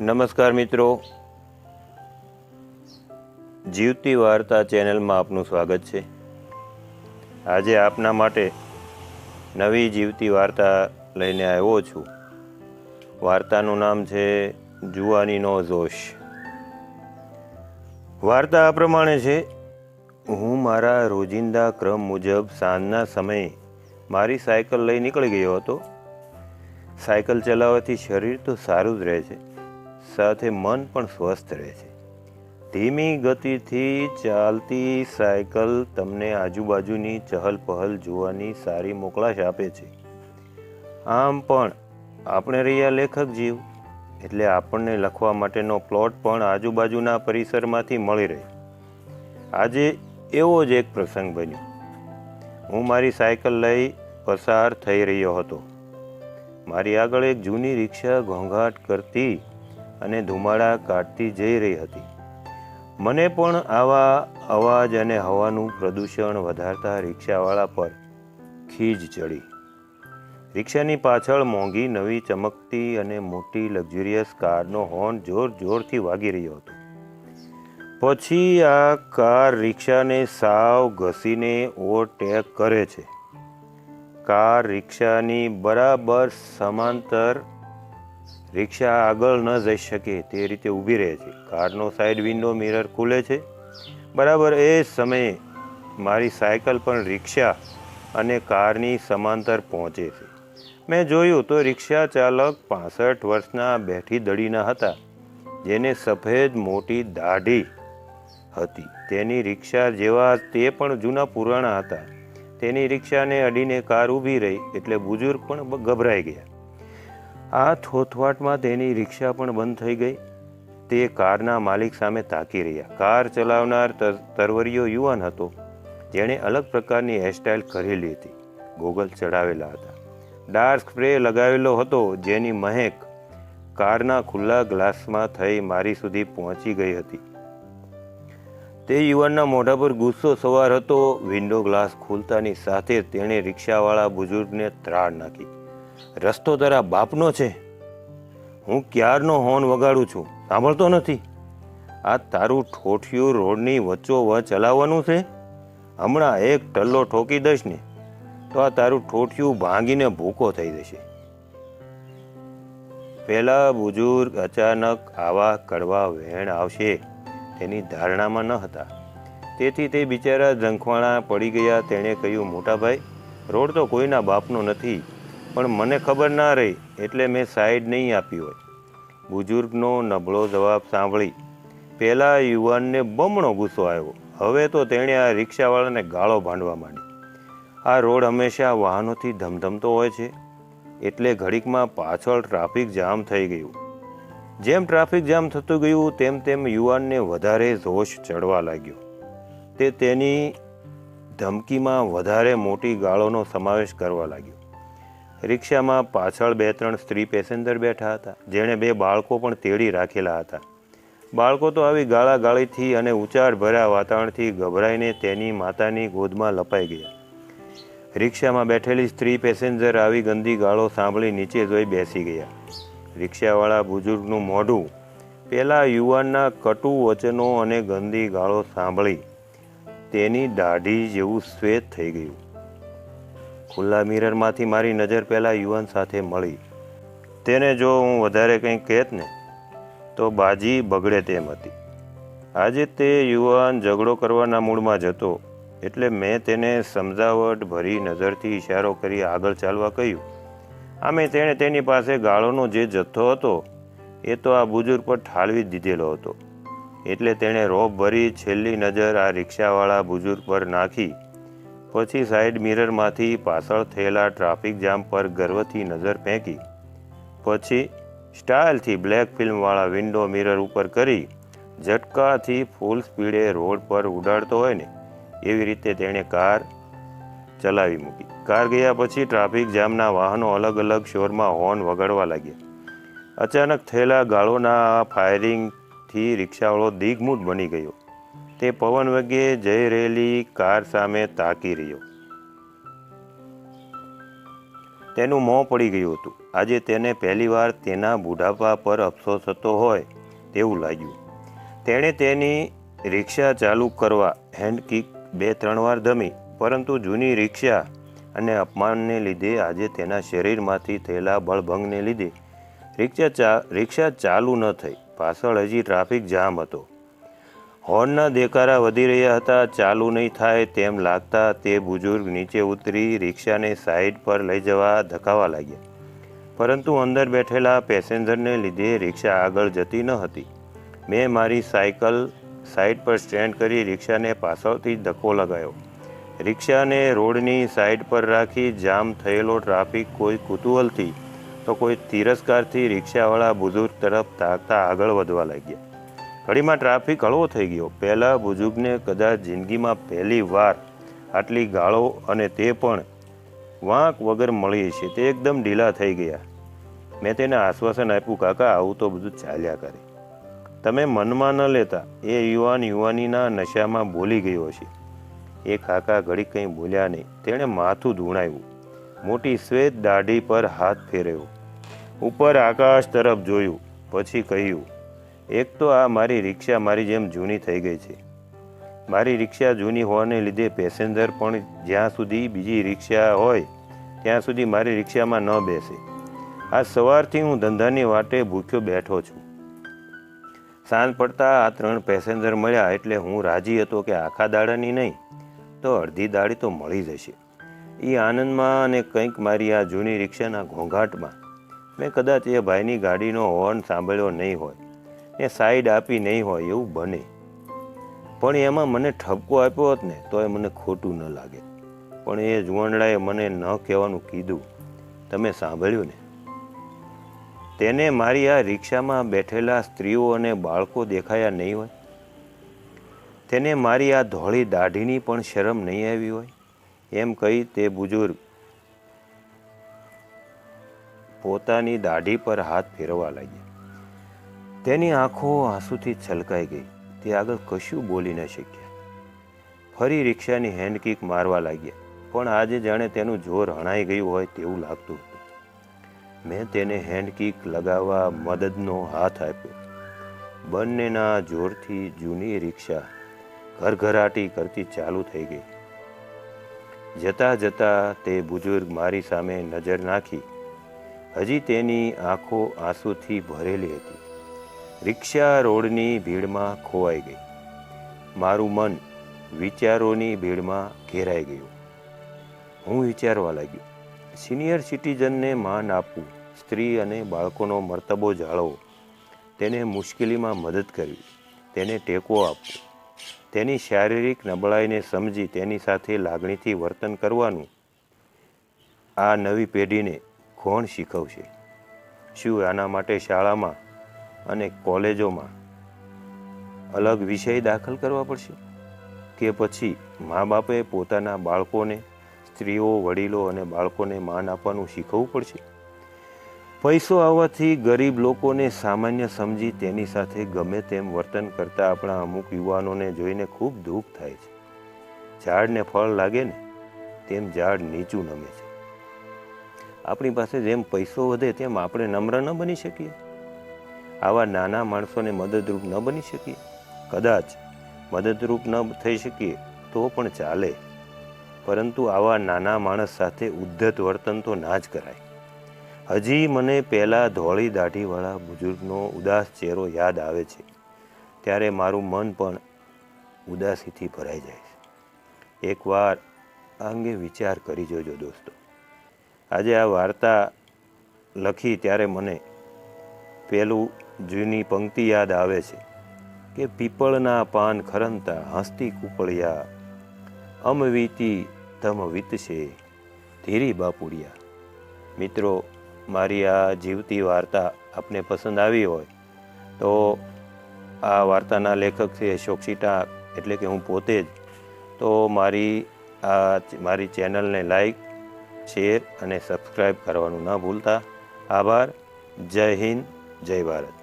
નમસ્કાર મિત્રો. જીવતી વાર્તા ચેનલમાં આપનું સ્વાગત છે. આજે આપના માટે નવી જીવતી વાર્તા લઈને આવ્યો છું. વાર્તાનું નામ છે જુવાનીનો જોશ. વાર્તા આ પ્રમાણે છે, હું મારા રોજિંદા ક્રમ મુજબ સાંજના સમયે મારી સાયકલ લઈ નીકળી ગયો હતો. સાયકલ ચલાવવાથી શરીર તો સારું જ રહે છે. સાથે મન પણ સ્વસ્થ રહે છે. ધીમી ગતિથી ચાલતી સાયકલ તમને આજુબાજુની ચહલ પહલ જોવાની સારી મોકળાશ આપે છે. આમ પણ આપણે રહ્યા લેખક જીવ, એટલે આપણને લખવા માટેનો પ્લોટ પણ આજુબાજુના પરિસરમાંથી મળી રહે. આજે એવો જ એક પ્રસંગ બન્યો. હું મારી સાયકલ લઈ પસાર થઈ રહ્યો હતો. મારી આગળ એક જૂની રિક્ષા ઘોંઘાટ કરતી અને ધુમાડા કાઢતી જઈ રહી હતી. મને પણ આવા અવાજ અને હવાનું પ્રદૂષણ વધારતા રિક્ષાવાળા પર ખીજ ચડી. રિક્ષાની પાછળ મોંઘી, નવી, ચમકતી અને મોટી, લક્ઝુરિયસ કારનો હોર્ન જોર જોરથી વાગી રહ્યો હતો. પછી આ કાર રિક્ષાને સાવ ઘસીને ઓવરટેક કરે છે. કાર રિક્ષાની બરાબર સમાંતર રિક્ષા આગળ ન જઈ શકે તે રીતે ઊભી રહે છે. કારનો સાઈડ વિન્ડો મિરર ખુલે છે. બરાબર એ સમયે મારી સાયકલ પણ રિક્ષા અને કારની સમાંતર પહોંચે છે. મેં જોયું તો રિક્ષા ચાલક પાસઠ વર્ષના બેઠી દડીના હતા, જેને સફેદ મોટી દાઢી હતી. તેની રિક્ષા જેવા તે પણ જૂના પુરાણા હતા. તેની રિક્ષાને અડીને કાર ઊભી રહી એટલે બુજુર્ગ પણ ગભરાઈ ગયા. આ થોથવાટમાં તેની રિક્ષા પણ બંધ થઈ ગઈ. તે કારના માલિક સામે તાકી રહ્યા. કાર ચલાવનાર તર- તરવરિયો યુવાન હતો. જેણે અલગ પ્રકારની હેરસ્ટાઇલ કરેલી હતી. ગોગલ ચડાવેલા હતા. ડાર્ક સ્પ્રે લગાવેલો હતો, જેની મહેક કારના ખુલ્લા ગ્લાસમાં થઈ મારી સુધી પહોંચી ગઈ હતી. તે યુવાનના મોઢા પર ગુસ્સો સવાર હતો. વિન્ડો ગ્લાસ ખુલતાની સાથે તેણે રિક્ષાવાળા બુઝુર્ગને ત્રાડ નાખી. રસ્તો તારા બાપનો છે. હું ક્યારનો હોર્ન વગાડું છું? સાંભળતો નથી. આ તારું ઠોઠિયું રોડની વચ્ચોવચ ચલાવવાનું છે? હમણાં એક ટલ્લો ઠોકી દઈશ ને, તો આ તારું ઠોઠિયું ભાંગીને ભૂકો થઈ જશે. પહેલાં બુજુર્ગ અચાનક આવા કડવા વેણ આવશે તેની ધારણામાં ન હતા. તેથી તે બિચારા ઝંખવાણા પડી ગયા, તેણે કહ્યું, મોટાભાઈ, રોડ તો કોઈના બાપનો નથી પણ મને ખબર ના રહી એટલે મેં સાઈડ નહીં આપી હોય. બુજુર્ગનો નબળો જવાબ સાંભળી પહેલાં યુવાનને બમણો ગુસ્સો આવ્યો. હવે તો તેણે આ રિક્ષાવાળાને ગાળો ભાંડવા માંડી આ રોડ હંમેશા વાહનોથી ધમધમતો હોય છે, એટલે ઘડીકમાં પાછળ ટ્રાફિક જામ થઈ ગયું. જેમ ટ્રાફિક જામ થતું ગયું, તેમ તેમ યુવાનને વધારે જોશ ચડવા લાગ્યો. તે તેની ધમકીમાં વધારે મોટી ગાળોનો સમાવેશ કરવા લાગ્યો. રિક્ષામાં પાછળ બે ત્રણ સ્ત્રી પેસેન્જર બેઠા હતા. જેણે બે બાળકો પણ તેડી રાખેલા હતા. બાળકો તો આવી ગાળા ગાળીથી અને ઉચાર ભર્યા વાતાવરણથી ગભરાઈને તેની માતાની ગોદમાં લપાઈ ગયા. રિક્ષામાં બેઠેલી સ્ત્રી પેસેન્જર આવી ગંદી ગાળો સાંભળી નીચે જોઈ બેસી ગયા. રિક્ષાવાળા બુજુર્ગનું મોઢું પેલા યુવાનના કટુ વચનો અને ગંદી ગાળો સાંભળી તેની દાઢી જેવું શ્વેત થઈ ગયું. ખુલ્લા મિરરમાંથી મારી નજર પહેલાં યુવાન સાથે મળી. તેને જો હું વધારે કંઈ કહેત ને, તો બાજી બગડે તેમ હતી. આજે તે યુવાન ઝઘડો કરવાના મૂડમાં જતો એટલે મેં તેને સમજાવટ ભરી નજરથી ઇશારો કરી આગળ ચાલવા કહ્યું. આમે તેણે તેની પાસે ગાળોનો જે જથ્થો હતો, એ તો આ બુજુર્ગ પર ઠાલવી દીધેલો હતો. એટલે તેણે રોપ ભરી છેલ્લી નજર આ રિક્ષાવાળા બુજુર્ગ પર નાખી પછી સાઈડ મિરરમાંથી પાછળ થયેલા ટ્રાફિક જામ પર ગર્વથી નજર ફેંકી. પછી સ્ટાઇલથી બ્લેક ફિલ્મવાળા વિન્ડો મિરર ઉપર કરી ઝટકાથી ફૂલ સ્પીડે રોડ પર ઉડાડતો હોય ને, એવી રીતે તેણે કાર ચલાવી મૂકી. કાર ગયા પછી ટ્રાફિક જામના વાહનો અલગ અલગ શોરમાં હોર્ન વગાડવા લાગ્યા. અચાનક થયેલા ગાળોના ફાયરિંગથી રિક્ષાવાળો દિગ્મૂઢ બની ગયો. તે પવન વેગે જઈ રહેલી કાર સામે તાકી રહ્યો. તેનું મોં પડી ગયું હતું. આજે તેને પહેલીવાર તેના બુઢાપા પર અફસોસ થતો હોય તેવું લાગ્યું. તેણે તેની રિક્ષા ચાલુ કરવા હેન્ડ કિક બે ત્રણ વાર ધમી, પરંતુ જૂની રિક્ષા અને અપમાનને લીધે આજે તેના શરીરમાંથી થયેલા બળભંગને લીધે રિક્ષા ચા, રિક્ષા ચાલુ ન થઈ. પાછળ હજી ટ્રાફિક જામ હતો. હોર્નના દેકારા વધી રહ્યા હતા, ચાલુ નહીં થાય તેમ લાગતા તે બુજુર્ગ નીચે ઉતરી રિક્ષાને સાઈડ પર લઈ જવા ધકાવા લાગ્યા. પરંતુ અંદર બેઠેલા પેસેન્જરને લીધે રિક્ષા આગળ જતી ન હતી. મેં મારી સાયકલ સાઈડ પર સ્ટેન્ડ કરી રિક્ષાને પાછળથી ધક્કો લગાવ્યો રિક્ષાને રોડની સાઈડ પર રાખી જામ થયેલો ટ્રાફિક કોઈ કુતૂહલથી, તો કોઈ તિરસ્કારથી રિક્ષાવાળા બુઝુર્ગ તરફ તાકતા આગળ વધવા લાગ્યા. ઘડીમાં ટ્રાફિક હળવો થઈ ગયો. પહેલાં બુઝુર્ગને કદાચ જિંદગીમાં પહેલી વાર આટલી ગાળો અને તે પણ વાંક વગર મળી છે તે એકદમ ઢીલા થઈ ગયા. મેં તેને આશ્વાસન આપ્યું, કાકા, આવું તો બધું ચાલ્યા કરે. તમે મનમાં ન લેતા, એ યુવાન યુવાનીના નશામાં બોલી ગયો છે એ કાકા ઘડી કંઈ બોલ્યા નહીં. તેણે માથું ધૂણાવ્યું. મોટી શ્વેત દાઢી પર હાથ ફેરવ્યો. ઉપર આકાશ તરફ જોયું, પછી કહ્યું એક તો આ મારી રિક્ષા મારી જેમ જૂની થઈ ગઈ છે. મારી રિક્ષા જૂની હોવાને લીધે પેસેન્જર પણ જ્યાં સુધી બીજી રિક્ષા હોય, ત્યાં સુધી મારી રિક્ષામાં ન બેસે. આ સવારથી હું ધંધાની વાટે ભૂખ્યો બેઠો છું. સાંજ પડતા આ ત્રણ પેસેન્જર મળ્યા એટલે હું રાજી હતો કે આખા દાડાની નહીં, તો અડધી દાડી તો મળી જશે. એ આનંદમાં અને કંઈક મારી આ જૂની રિક્ષાના ઘોંઘાટમાં. મેં કદાચ એ ભાઈની ગાડીનો હોર્ન સાંભળ્યો નહીં હોય. એ સાઈડ આપી નહીં હોય એવું બને. પણ એમાં મને ઠપકો આપ્યો હોત ને તો એ મને ખોટું ન લાગે. પણ એ જુવાનડાએ મને ન કહેવાનું કીધું. તમે સાંભળ્યું ને? તેને મારી આ રિક્ષામાં બેઠેલા સ્ત્રીઓ અને બાળકો દેખાયા નહીં હોય. તેને મારી આ ધોળી દાઢીની પણ શરમ નહીં આવી હોય. એમ કહી તે બુજુર્ગ પોતાની દાઢી પર હાથ ફેરવા લાગ્યા. તેની આંખો આંસુથી છલકાઈ ગઈ. તે આગળ કશું બોલી ન શક્યા. ફરી રિક્ષાની હેન્ડકિક મારવા લાગ્યા. પણ આજે જાણે તેનું જોર હણાઈ ગયું હોય તેવું લાગતું હતું. મેં તેને હેન્ડકિક લગાવવા મદદનો હાથ આપ્યો. બંનેના જોરથી જૂની રિક્ષા ઘરઘરાટી કરતી ચાલુ થઈ ગઈ. જતા જતા તે બુજુર્ગ મારી સામે નજર નાખી. હજી તેની આંખો આંસુથી ભરેલી હતી. રિક્ષા રોડની ભીડમાં ખોવાઈ ગઈ. મારું મન વિચારોની ભીડમાં ઘેરાઈ ગયું. હું વિચારવા લાગ્યો, સિનિયર સિટીઝનને માન આપવું, સ્ત્રી અને બાળકોનો મર્તબો જાળવવો, તેને મુશ્કેલીમાં મદદ કરવી, તેને ટેકો આપવો, તેની શારીરિક નબળાઈને સમજી તેની સાથે લાગણીથી વર્તન કરવાનું આ નવી પેઢીને કોણ શીખવશે? શું આના માટે શાળામાં અને કોલેજોમાં અલગ વિષય દાખલ કરવા પડશે કે પછી મા બાપે પોતાના બાળકોને, સ્ત્રીઓ, વડીલો અને બાળકોને માન આપવાનું શીખવવું પડશે? પૈસો આવવાથી ગરીબ લોકોને સામાન્ય સમજી તેની સાથે ગમે તેમ વર્તન કરતા આપણા અમુક યુવાનોને જોઈને ખૂબ દુઃખ થાય છે. ઝાડને ફળ લાગે ને, તેમ ઝાડ નીચું નમે છે. આપણી પાસે જેમ પૈસો વધે, તેમ આપણે નમ્ર ન બની શકીએ. આવા નાના માણસોને મદદરૂપ ન બની શકીએ. કદાચ મદદરૂપ ન થઈ શકીએ તો પણ ચાલે. પરંતુ આવા નાના માણસ સાથે ઉદ્ધત વર્તન તો ના જ કરાય. હજી મને પહેલાં ધોળી દાઢીવાળા બુઝુર્ગનો ઉદાસ ચહેરો યાદ આવે છે. ત્યારે મારું મન પણ ઉદાસીથી ભરાઈ જાય છે. એકવાર આ અંગે વિચાર કરી જોજો દોસ્તો. આજે આ વાર્તા લખી ત્યારે મને પેલું જૂની પંક્તિ યાદ આવે છે કે પીપળના પાન ખરંતા હસતી કુપળિયા, અમ વીતી તમ વીતશે ધીરી બાપુડિયા. મિત્રો, મારી આ જીવતી વાર્તા આપને પસંદ આવી હોય તો આ વાર્તાના લેખક છે અશોક સીટા, એટલે કે હું પોતે જ. તો મારી આ મારી ચેનલને લાઈક, શેર અને સબસ્ક્રાઈબ કરવાનું ન ભૂલતા. આભાર. જય હિન્દ, જય ભારત.